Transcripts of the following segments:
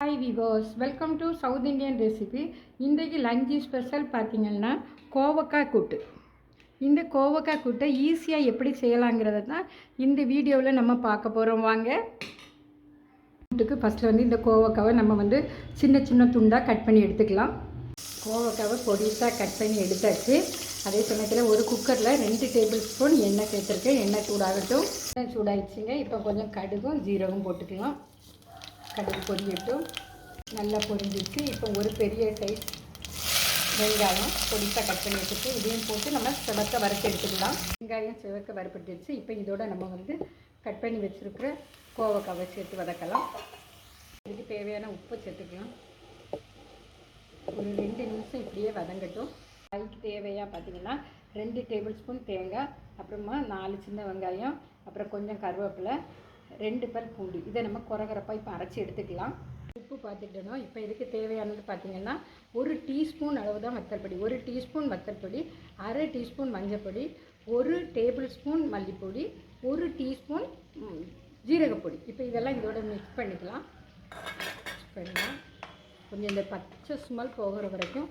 Hi விவோஸ் welcome to South Indian recipe இன்றைக்கு lunch special பார்த்தீங்கன்னா கோவக்காய் கூட்டு. இந்த கோவக்காய் கூட்டை ஈஸியாக எப்படி செய்யலாங்கிறத தான் இந்த வீடியோவில் நம்ம பார்க்க போகிறோம் வாங்க. கூட்டுக்கு ஃபஸ்ட்டில் வந்து இந்த கோவக்காவை நம்ம வந்து சின்ன சின்ன துண்டாக கட் பண்ணி எடுத்துக்கலாம். கோவக்காவை பொடிசாக கட் பண்ணி எடுத்தாச்சு. அதே சமயத்தில் ஒரு குக்கரில் ரெண்டு டேபிள் ஸ்பூன் எண்ணெய் சேர்த்துருக்கேன். எண்ணெய் சூடாகட்டும். எண்ணெய் சூடாகிடுச்சிங்க இப்போ கொஞ்சம் கடுகும் ஜீரகம் போட்டுக்கலாம். கடுகு பொரியட்டும். நல்லா பொரிஞ்சிச்சு. இப்போ ஒரு பெரிய சைஸ் வெங்காயம் பொடிசாக கட் பண்ணி வச்சுட்டு இதையும் போட்டு நம்ம சிவக்க வறுத்து எடுத்துக்கலாம். வெங்காயம் சிவக்க வறுப்பட்டுச்சு இப்போ இதோட நம்ம வந்து கட் பண்ணி வச்சுருக்கிற கோவக்காவை சேர்த்து வதக்கலாம். இதுக்கு தேவையான உப்பு சேர்த்துக்கலாம். ஒரு ரெண்டு நிமிஷம் இப்படியே வதங்கட்டும். காய்க்கு தேவையாக பார்த்தீங்கன்னா ரெண்டு டேபிள் ஸ்பூன் தேங்காய் அப்புறமா நாலு சின்ன வெங்காயம் அப்புறம் கொஞ்சம் கருவேப்பிலை ரெண்டு பல் பூண்டு. இதை நம்ம குறகுறப்பாக இப்போ அரைச்சி எடுத்துக்கலாம். உப்பு பார்த்துக்கிட்டோம் இப்போ இதுக்கு தேவையானது பார்த்தீங்கன்னா ஒரு டீஸ்பூன் அளவு தான் வத்தல்பொடி ஒரு டீஸ்பூன் வத்தல்பொடி அரை டீஸ்பூன் மஞ்சப்பொடி ஒரு டேபிள் ஸ்பூன் மல்லிப்பொடி ஒரு டீஸ்பூன் ஜீரகப்பொடி இப்போ இதெல்லாம் இதோட மிக்ஸ் பண்ணிக்கலாம். மிக்ஸ் பண்ணலாம் கொஞ்சம் இந்த பச்சை ஸ்மெல் போகிற வரைக்கும்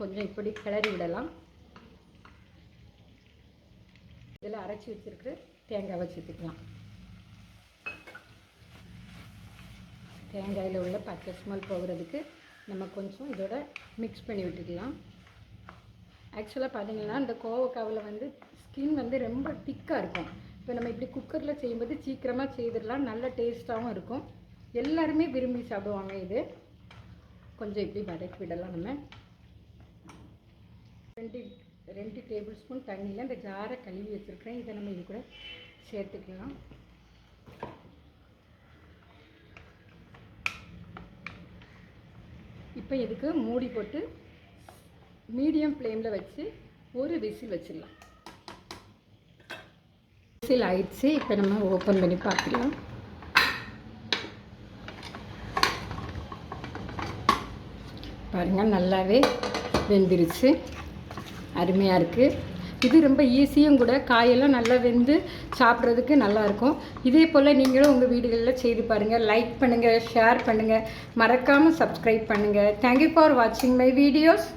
கொஞ்சம் இப்படி கிளறி விடலாம். இதில் அரைச்சி வச்சுருக்கு தேங்காய் வச்சுக்கலாம் தேங்காயில் உள்ள பச்சை ஸ்மெல் போகிறதுக்கு நம்ம கொஞ்சம் இதோட மிக்ஸ் பண்ணி விட்டுக்கலாம். ஆக்சுவலாக பார்த்தீங்கன்னா இந்த கோவக்காவில் வந்து ஸ்கின் வந்து ரொம்ப திக்காக இருக்கும். இப்போ நம்ம இப்படி குக்கரில் செய்யும்போது சீக்கிரமாக செய்திடலாம் நல்ல டேஸ்ட்டாகவும் இருக்கும். எல்லாருமே விரும்பி சாப்பிடுவாங்க இது. கொஞ்சம் இப்படி வதக்கி விடலாம் நம்ம. ரெண்டு ரெண்டு டேபிள் ஸ்பூன் தண்ணியில் இந்த ஜாரை கழுவி வச்சுருக்கிறேன். இதை நம்ம இது கூட சேர்த்துக்கலாம். இப்போ இதுக்கு மூடி போட்டு மீடியம் ஃப்ளேமில் வச்சு ஒரு விசில் வச்சிடலாம். விசில் ஆயிடுச்சு. இப்போ நம்ம ஓப்பன் பண்ணி பார்க்கலாம். பாருங்கள் நல்லாவே வெந்துருச்சு. அருமையாக இருக்குது இது ரொம்ப ஈஸியும் கூட காயெல்லாம் நல்லா வெந்து சாப்பிட்றதுக்கு நல்லாயிருக்கும். இதே போல் நீங்களும் உங்கள் வீடுகளில் செய்து பாருங்கள் லைக் பண்ணுங்கள் ஷேர் பண்ணுங்கள் மறக்காமல் சப்ஸ்கிரைப் பண்ணுங்கள் தேங்க்யூ ஃபார் வாட்சிங் மை வீடியோஸ்